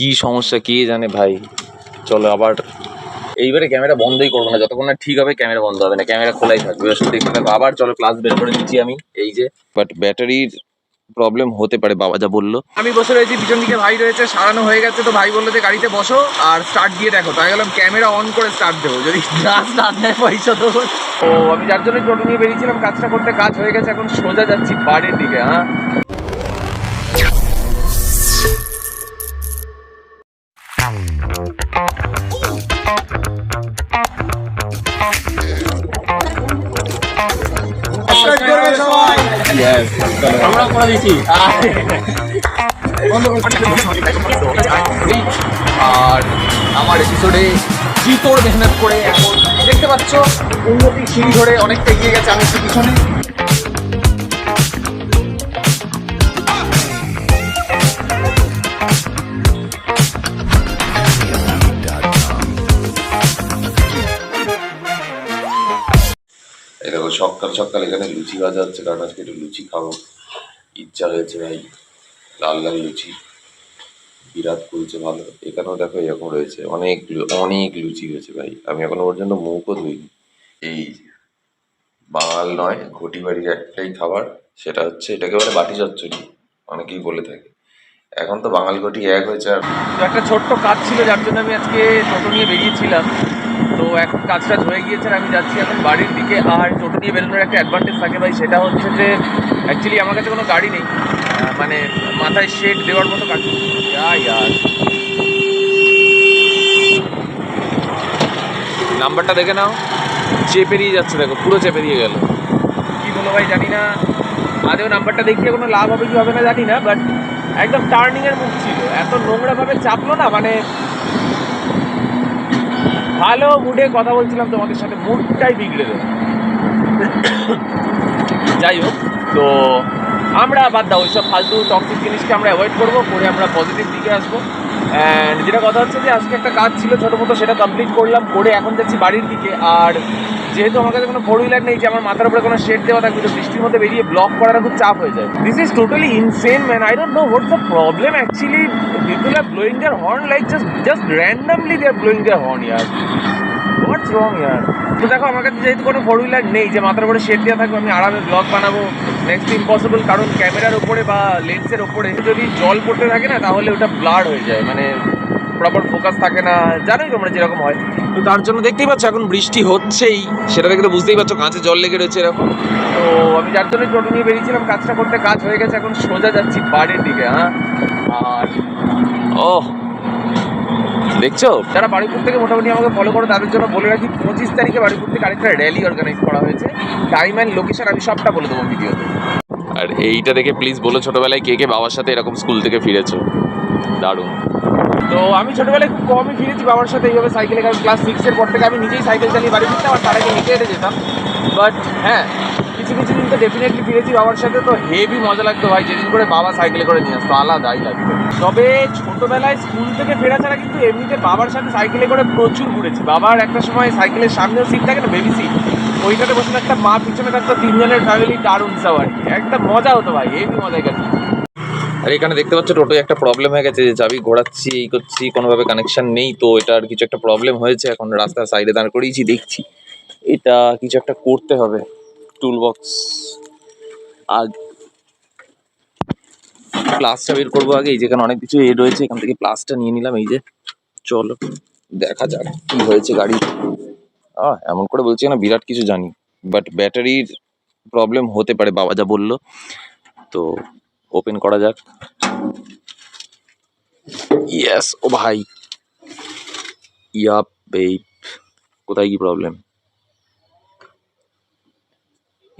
কি সমস্যা, কে জানে ভাই। চলো আবার এইবারে ক্যামেরা বন্ধই করব না, যতক্ষণ না ঠিক হবে ক্যামেরা বন্ধ হবে না, ক্যামেরা খোলাই থাকবে দেখতে আবার চলো ক্লাস বের করে দিচ্ছি আমি, এই যে। বাট ব্যাটারির প্রবলেম হতে পারে, বাবা যা বলল। আমি বসে রয়েছি, পিছন দিকে ভাই রয়েছে, সারানো হয়ে গেছে, তো ভাই বলল যে গাড়িতে বসো আর স্টার্ট দিয়ে দেখো। তাই গেলাম ক্যামেরা অন করে স্টার্ট দেবো, যদি না দেয় পয়সা তো। আমি যার জন্য টোটো নিয়ে বেরিয়েছিলাম, কাজটা করতে কাজ হয়ে গেছে, এখন সোজা যাচ্ছি বাড়ির দিকে হ্যাঁ। আমরা করে দিচ্ছি আর আমার এপিসোডে জিতোর মেহনত করে এখন দেখতে পাচ্ছ উন্নতি সিঁড়ি ধরে অনেকটা এগিয়ে গেছে আমি একটু পিছনে। সকাল সকাল এখানে লুচি ভাজা হচ্ছে কারণ আজকে একটু লুচি খাব। ইচ্ছা হয়েছে ভাই। লাল লাল লুচি। বিরাট কুলছে ভালো। এখানেও দেখো এরকম রয়েছে। অনেক অনেক লুচি হয়েছে ভাই। আমি এখনও পর্যন্ত মুখও ধুইনি। এই বাঙাল নয় ঘটি বাড়ির একটাই খাবার। সেটা হচ্ছে এটাকে বলে বাটি চচ্চড়ি। অনেকেই বলে থাকে। এখন তো বাঙাল ঘটি এক হয়েছে আর একটা ছোট্ট কাজ ছিল, যার জন্য আমি আজকে টোটো নিয়ে বেরিয়েছিলাম। তো এখন কাজ টাজ হয়ে গিয়েছে আর আমি যাচ্ছি এখন বাড়ির দিকে। আর টোটো নিয়ে বেরোনোর একটা অ্যাডভান্টেজ থাকে ভাই, সেটা হচ্ছে যে অ্যাকচুয়ালি আমার কাছে কোনো গাড়ি নেই। মানে মাথায় শেড দেওয়ার মতো কাজ ইয়ার। নাম্বারটা দেখে নাও। চেপে দিয়ে যাচ্ছে, দেখো, পুরো চেপে দিয়ে গেল। কি বলো ভাই জানি না। আদেও নাম্বারটা দেখিয়ে কোনো লাভ হবে কি হবে না জানি না বাট একদম টার্নিংয়ের মুখ ছিল। এত নোংরাভাবে চাপলো না মানে ভালো মুডে কথা বলছিলাম তোমাদের সাথে মুডটাই বিগড়ে দেবে যাই হোক, তো আমরা বাদ দাও, ওইসব ফালতু টক্সিক জিনিসকে আমরা অ্যাভয়েড করব করে আমরা পজিটিভ দিকে আসব। অ্যান্ড যেটা কথা হচ্ছে যে আজকে একটা কাজ ছিল ছোটো মতো, সেটা কমপ্লিট করলাম, করে এখন যাচ্ছি বাড়ির দিকে। আর যেহেতু আমার কাছে কোনো ফোর হুইলার নেই, যে আমার মাথার উপরে কোনো শেড দেওয়া থাকবে, তো বৃষ্টির মধ্যে বেরিয়ে ব্লক করাটা খুব চাপ হয়ে যায়। This is totally insane man I don't know what's the problem actually people are blowing their horn like just just randomly they are blowing their horn year what's wrong ইয়ার তো দেখো, আমার কাছে যেহেতু কোনো ফোর হুইলার নেই, যে মাথার উপরে শেড দেওয়া থাকবে, আমি আরামে ব্লগ বানাবো। নেক্সট ইম্পসিবল কারণ ক্যামেরার উপরে বা লেন্সের উপরে যদি জল পড়তে থাকে না, তাহলে ওটা ব্লার হয়ে যায় মানে প্রপার ফোকাস থাকে না। জানোই তোমরা যেরকম হয়। তো তার জন্য দেখতেই পাচ্ছ, এখন বৃষ্টি হচ্ছেই। সেটা দেখে তো বুঝতেই পারছ, কাঁচে জল লেগে রয়েছে এরকম। তো আমি যার জন্য টোটো নিয়ে বেরিয়েছিলাম, কাজটা করতে কাজ হয়ে গেছে, এখন সোজা যাচ্ছি বাড়ির দিকে হ্যাঁ। আর ও দেখছ? যারা বাড়িপুর থেকে মোটামুটি আমাকে ফলো করো তাদের জন্য বলে রাখি পঁচিশ তারিখে বাড়িপুর থেকে আরেকটা র্যালি অর্গানাইজ করা হয়েছে। টাইম অ্যান্ড লোকেশন আমি সবটা বলে দেবো ভিডিওতে। আর এইটা দেখে প্লিজ বলো ছোটোবেলায় কে কে বাবার সাথে এরকম স্কুল থেকে ফিরেছো? দারুণ। তো আমি ছোটোবেলায় খুব কমই ফিরেছি বাবার সাথে এইভাবে সাইকেলে কারণ ক্লাস সিক্সের পর থেকে আমি নিজেই সাইকেল চালিয়ে বাড়ি ফিরতাম আর তার আগে হেঁটে হেঁটে যেতাম। বাট হ্যাঁ কিছু কিছু তো ডেফিনেটলি ফিরেছি বাবার সাথে, তো হেভি মজা লাগতো ভাই, যেদিন করে বাবা সাইকেলে করে নিয়ে আসতো, আলাদাই লাগতো। তবে ছোটবেলায় স্কুল থেকে ফেরা ছাড়া কিন্তু এমনিতে বাবার সাথে সাইকেলে করে প্রচুর ঘুরেছি। বাবার একটা সময় সাইকেলের সামনেও সিট থাকে না বেবি সিট ওইটাতে বসে একটা মা, পিছনে থাকতো, তিনজনের ফ্যামিলি দারুণ সাওয়ারি একটা মজা হতো ভাই হেভি মজা গেছে আর এখানে দেখতে পাচ্ছ, টোটোয় একটা প্রবলেম হয়ে গেছে, যে চাবি ঘোরাচ্ছি, এই করছি, কোনোভাবে কানেকশন নেই, তো এটার কিছু একটা প্রবলেম হয়েছে, এখন রাস্তার সাইডে দাঁড় করিয়েছি, দেখছি। এটা কিছু একটা করতে হবে। টুল বক্স আর প্লাসটা বের করব আগে, এই যেখানে অনেক কিছু এ রয়েছে, এখান থেকে প্লাসটা নিয়ে নিলাম, এই যে। চলো, দেখা যাক কি হয়েছে গাড়ি। এমন করে বলছি না বিরাট কিছু জানি বাট ব্যাটারির প্রবলেম হতে পারে, বাবা যা বলল। তো ওপেন করা যাক। ইয়েস ও ভাই। ইয়াপ বেইপ কোথায় কি প্রবলেম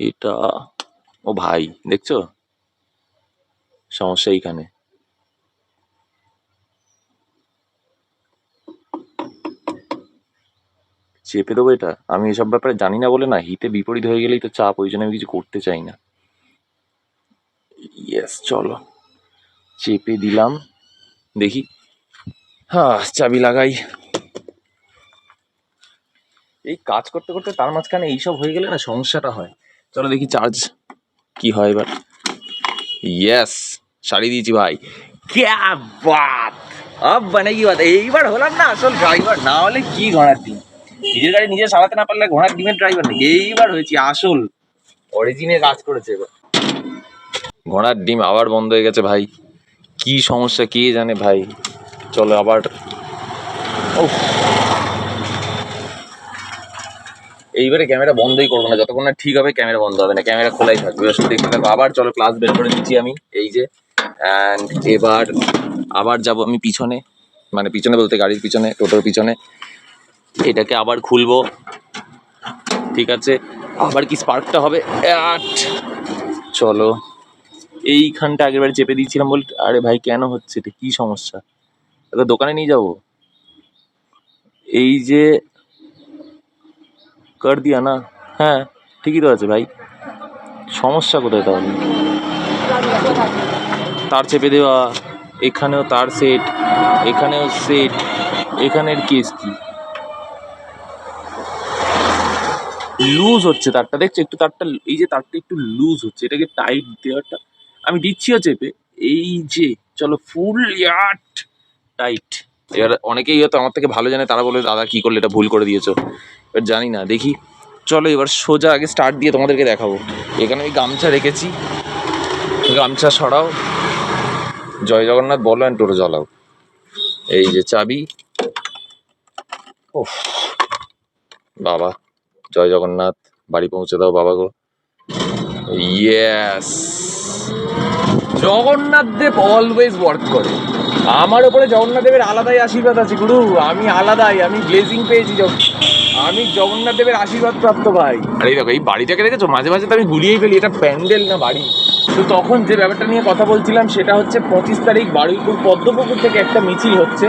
এটা, ও ভাই, দেখছ? সমস্যা এইখানে। চেপে দেবো এটা? আমি এসব ব্যাপারে জানি না বলে না, হিতে বিপরীত হয়ে গেলেই তো চাপ, ওই জন্য আমি কিছু করতে চাই না। ইয়েস চলো। চেপে দিলাম। দেখি। হ্যাঁ চাবি লাগাই। এই কাজ করতে করতে তার মাঝখানে এইসব হয়ে গেলে না সমস্যাটা হয়। চলো দেখি চার্জ কি হয় এবার। ইয়েস সারিয়ে দিয়েছি ভাই। ক্যা বাত। মানে কি কথা এইবার হলাম না আসল ড্রাইভার না হলে কি ঘোড়ার ডিম? নিজের গাড়ি নিজে চালাতে না পারলে ঘোড়ার ডিমের ড্রাইভার নাকি? এইবার হয়েছি আসল অরিজিনে কাজ করেছে এবার। ঘোড়ার ডিম আবার বন্ধ হয়ে গেছে ভাই। কি সমস্যা, কে জানে ভাই? চলো আবার। উফ। এইবারে ক্যামেরা বন্ধই করব না। যতক্ষণ না ঠিক হবে, ক্যামেরা বন্ধ হবে না। ক্যামেরা খোলাই থাকবে শুধু দেখতে আবার চলো ক্লাস বের করে দিচ্ছি আমি। এই যে অ্যান্ড এবার আবার যাব আমি পিছনে। মানে পিছনে বলতে গাড়ির পিছনে, টোটোর পিছনে। এটাকে আবার খুলবো। ঠিক আছে? আবার কি স্পার্কটা হবে? আট চলো। এইখানটা আগের বারে চেপে দিয়েছিলাম বল আরে ভাই, কেন হচ্ছে? এটা কী সমস্যা? এবার দোকানে নিয়ে যাব? এই যে কর দিয়া না? হ্যাঁ ঠিকই তো আছে ভাই। সমস্যা কোথায় তাহলে? তার চেপে দেওয়া, এখানেও তার সেট এখানেও সেট এখানের কেস কি? লুজ হচ্ছে তারটা। দেখছ, একটু তারটা, এই যে তারটা একটু লুজ হচ্ছে। এটাকে টাইট দেওয়াটা আমি দিচ্ছিও চেপে। এই যে, চলো ফুল ইয়াট টাইট এবার অনেকেই হয়তো আমার থেকে ভালো জানে, তারা বলে দাদা, কি করলে এটা ভুল করে দিয়েছ? জানি না, দেখি। চলো এবার সোজা আগে স্টার্ট দিয়ে তোমাদেরকে দেখাবো। এখানে আমি গামছা রেখেছি। গামছা সরাও। জয় জগন্নাথ, বলো অ্যান্ড টোটো জ্বালাও এই যে চাবি। ওফ বাবা, জয় জগন্নাথ, বাড়ি পৌঁছে দাও বাবা গো। Yes Jagannath Dev always work করে। আমার ওপরে জগন্নাথ দেবের আলাদাই আশীর্বাদ আছে, গুরু। আমি আলাদাই, আমি গ্লেজিং পেয়েছি যখন। আমি জগন্নাথ দেবের আশীর্বাদ প্রাপ্ত ভাই। আরে দেখো এই বাড়িটাকে দেখেছ মাঝে মাঝে তো আমি ঘুরিয়েই ফেলি এটা প্যান্ডেল না বাড়ি। তো তখন যে ব্যাপারটা নিয়ে কথা বলছিলাম সেটা হচ্ছে পঁচিশ তারিখ বারুইপুর পদ্মপুকুর থেকে একটা মিছিল হচ্ছে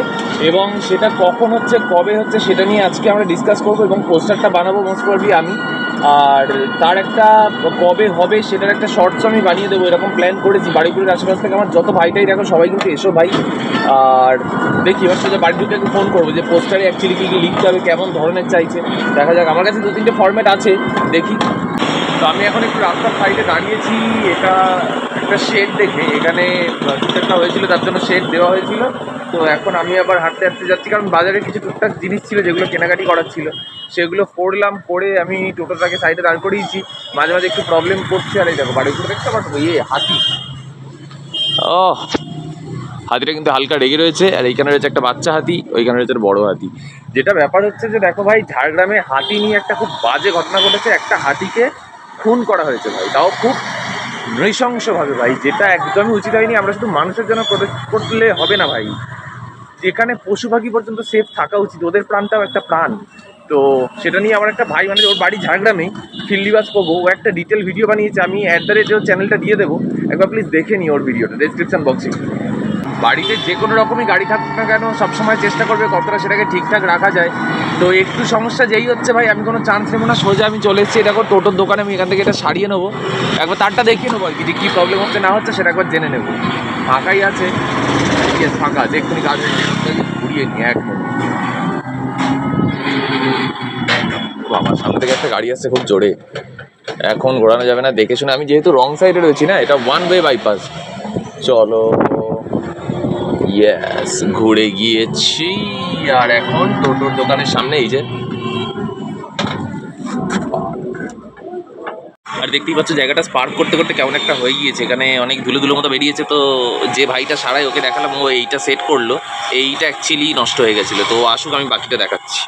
এবং সেটা কখন হচ্ছে কবে হচ্ছে সেটা নিয়ে আজকে আমরা ডিসকাস করব এবং পোস্টারটা বানাবো মোস্ট প্রবলি আমি। আর তার একটা কবে হবে সেটার একটা শর্টস আমি বানিয়ে দেবো, এরকম প্ল্যান করেছি। বাড়িগুলোর আশেপাশ থেকে আমার যত ভাইটাই দেখো, সবাই কিন্তু এসো ভাই। আর দেখি, এবার সোজা বাড়ি একটু ফোন করব যে পোস্টারে অ্যাকচুয়ালি কী কী লিখতে হবে, কেমন ধরনের চাইছে। দেখা যাক, আমার কাছে দু তিনটে ফর্ম্যাট আছে, দেখি। তো আমি এখন একটু রাস্তার সাইডে দাঁড়িয়েছি, এটা একটা শেড দেখে এখানে একটা হয়েছিল তার জন্য শেড দেওয়া হয়েছিল। তো এখন আমি আবার হাঁটতে হাঁটতে যাচ্ছি কারণ বাজারে কিছু টুকটাক জিনিস ছিল যেগুলো কেনাকাটি করার ছিল। সেগুলো পড়লাম করে আমি টোটোটাকে সাইডে দাঁড় করিয়েছি। মাঝে মাঝে একটু প্রবলেম করছে আর এই দেখো বাড়ির উপরে দেখতে পাচ্ছ ইয়ে হাতি। ও হাতিটা কিন্তু হালকা রেগে রয়েছে আর এইখানে রয়েছে একটা বাচ্চা হাতি ওইখানে রয়েছে বড় হাতি। যেটা ব্যাপার হচ্ছে যে দেখো ভাই ঝাড়গ্রামে হাতি নিয়ে একটা খুব বাজে ঘটনা ঘটেছে। একটা হাতিকে খুন করা হয়েছে ভাই তাও খুব নৃশংসভাবে ভাই, যেটা একদমই উচিত হয়নি। আমরা শুধু মানুষের জন্য করলে হবে না ভাই। যেখানে পশু পাখি পর্যন্ত সেফ থাকা উচিত, ওদের প্রাণটাও একটা প্রাণ। তো সেটা নিয়ে আমার একটা ভাই মানে ওর বাড়ি ঝাড়গ্রামে ফিল্লিবাস পাবো ও একটা ডিটেল ভিডিও বানিয়েছে। আমি অ্যাট দ্য রেট ওর চ্যানেলটা দিয়ে দেবো। একবার প্লিজ দেখে নিই ওর ভিডিওটা ডেসক্রিপশন বক্সে বাড়িতে যে কোনো রকমই গাড়ি থাকুক না কেন, সবসময় চেষ্টা করবে কতটা সেটাকে ঠিকঠাক রাখা যায়। তো একটু সমস্যা যেই হচ্ছে ভাই, আমি কোনো চান্স নেব না, সোজা আমি চলে এসেছি দেখো টোটোর দোকানে, আমি এখান থেকে এটা সারিয়ে নেব। একবার তারটা দেখিয়ে নেব আর কি, যে কী প্রবলেম হচ্ছে, না হচ্ছে সেটা একবার জেনে নেব। ফাঁকাই আছে। ফাঁকা আছে এক্ষুনি কাজ ঘুরিয়ে নিয়ে এক বাবা, সামনে থেকে একটা গাড়ি আসছে খুব জোরে। এখন ঘোরানো যাবে না, দেখে শুনে। আমি যেহেতু রং সাইডে রয়েছি না, এটা ওয়ান ওয়ে বাইপাস চলো। ইয়েস ঘুরে গিয়েছি। আর এখন টোটোর দোকানের সামনে এই যে। আর দেখতেই পাচ্ছ, জায়গাটা স্পার্ক করতে করতে কেমন একটা হয়ে গিয়েছে। এখানে অনেক ধুলো ধুলো মতো বেরিয়েছে, তো যে ভাইটা সারাই ওকে দেখালাম, ও এইটা সেট করল। এইটা অ্যাকচুয়ালি নষ্ট হয়ে গেছিল, তো আসুক, আমি বাকিটা দেখাচ্ছি।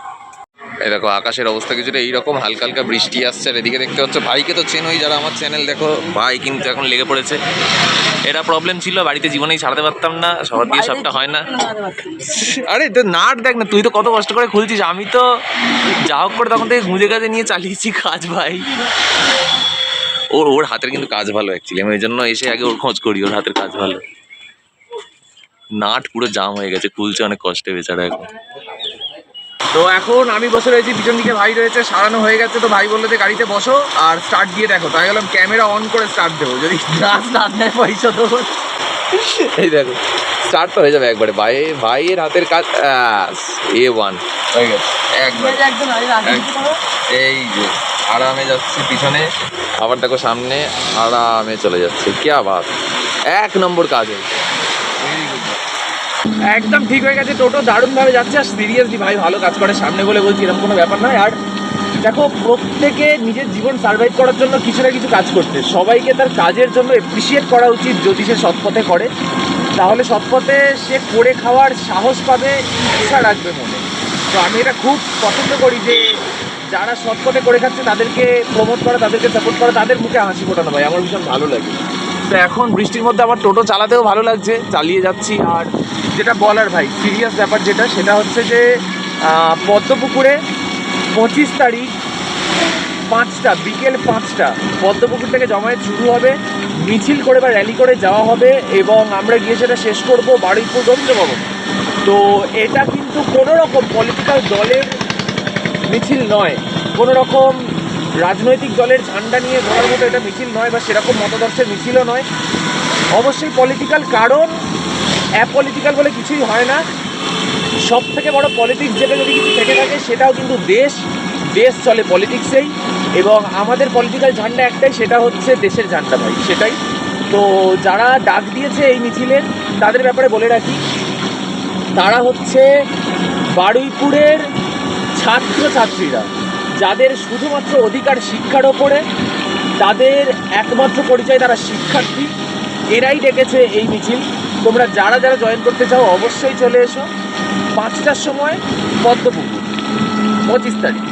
এই দেখো আকাশের অবস্থা কিছুটা এইরকম হালকা হালকা বৃষ্টি আসছে আর এদিকে দেখতে পাচ্ছ ভাইকে তো চেন হই যারা আমার চ্যানেল দেখো ভাই কিন্তু এখন লেগে পড়েছে। এটা প্রবলেম ছিল বাড়িতে জীবনেই ছাড়াতে পারতাম না শহর দিয়ে সবটা হয় না। আরে তো নাট দেখ না তুই তো কত কষ্ট করে খুলছিস আমি তো যা হোক করে তখন থেকে গুঁজে গাজে নিয়ে চালিয়েছি কাজ ভাই। ওর ওর হাতের কিন্তু কাজ ভালো অ্যাকচুয়ালি আমি ওই জন্য এসে আগে ওর খোঁজ করি ওর হাতের কাজ ভালো। নাট পুরো জাম হয়ে গেছে খুলছে অনেক কষ্টে বেচারা এখন। তো এখন আমি বসে রয়েছি পিছন দিকে ভাই রয়েছে সারানো হয়ে গেছে তো ভাই বলল যে গাড়িতে বসো আর স্টার্ট দিয়ে দেখো। তাই গেলাম ক্যামেরা অন করে স্টার্ট দেবো। যদি না স্টার্ট দেয় পয়সা দেবো এই দেখো স্টার্ট তো হয়ে যাবে একবারে। ভাই ভাইয়ের হাতের কাজ এ ওয়ান হয়ে গেছে। এই যে আরামে যাচ্ছে পিছনে। আবার দেখো সামনে আরামে চলে যাচ্ছে। কি আবার? এক নম্বর কাজ। হয়েছে. একদম ঠিক হয়ে গেছে, টোটো দারুণভাবে যাচ্ছে, আর সিরিয়াসলি ভাই ভালো কাজ করে, সামনে বলে বলছি, এরকম কোনো ব্যাপার নয়। আর দেখো, প্রত্যেকে নিজের জীবন সার্ভাইভ করার জন্য কিছু না কিছু কাজ করতে সবাইকে তার কাজের জন্য এপ্রিসিয়েট করা উচিত যদি সে সৎপথে করে। তাহলে সৎপথে সে করে খাওয়ার সাহস পাবে, ইচ্ছা রাখবে মনে। তো আমি এটা খুব পছন্দ করি যে, যারা সৎপথে করে খাচ্ছে, তাদেরকে প্রমোট করা, তাদেরকে সাপোর্ট করা, তাদের মুখে হাসি ফোটানো ভাই, আমার ভীষণ ভালো লাগে। তো এখন বৃষ্টির মধ্যে আমার টোটো চালাতেও ভালো লাগছে, চালিয়ে যাচ্ছি, আর যেটা বলার ভাই সিরিয়াস ব্যাপার যেটা, সেটা হচ্ছে যে পদ্মপুকুরে পঁচিশ তারিখ পাঁচটা, বিকেল পাঁচটা পদ্মপুকুর থেকে জমায়েত শুরু হবে, মিছিল করে বা র্যালি করে যাওয়া হবে এবং আমরা গিয়ে সেটা শেষ করব বারুইপুর রবীন্দ্র ভবন তো এটা কিন্তু কোনো রকম পলিটিক্যাল দলের মিছিল নয় কোনো রকম রাজনৈতিক দলের ঝান্ডা নিয়ে ঘোরার মতো এটা মিছিল নয় বা সেরকম মতাদর্শের মিছিলও নয়। অবশ্যই পলিটিক্যাল কারণ অ্যাপলিটিক্যাল বলে কিছুই হয় না। সব থেকে বড় পলিটিক্স যেটা যদি কিছু থেকে থাকে, সেটাও কিন্তু দেশ। দেশ চলে পলিটিক্সেই এবং আমাদের পলিটিক্যাল ঝান্ডা একটাই, সেটা হচ্ছে দেশের ঝান্ডা ভাই, সেটাই। তো যারা ডাক দিয়েছে এই মিছিলের তাদের ব্যাপারে বলে রাখি, তারা হচ্ছে বারুইপুরের ছাত্রছাত্রীরা, যাদের শুধুমাত্র অধিকার শিক্ষার ওপরে, তাদের একমাত্র পরিচয় তারা শিক্ষার্থী। এরাই ডেকেছে এই মিছিল। তোমরা যারা যারা জয়েন করতে চাও অবশ্যই চলে এসো। পাঁচটার সময় পদ্মপুকুর পঁচিশ তারিখ।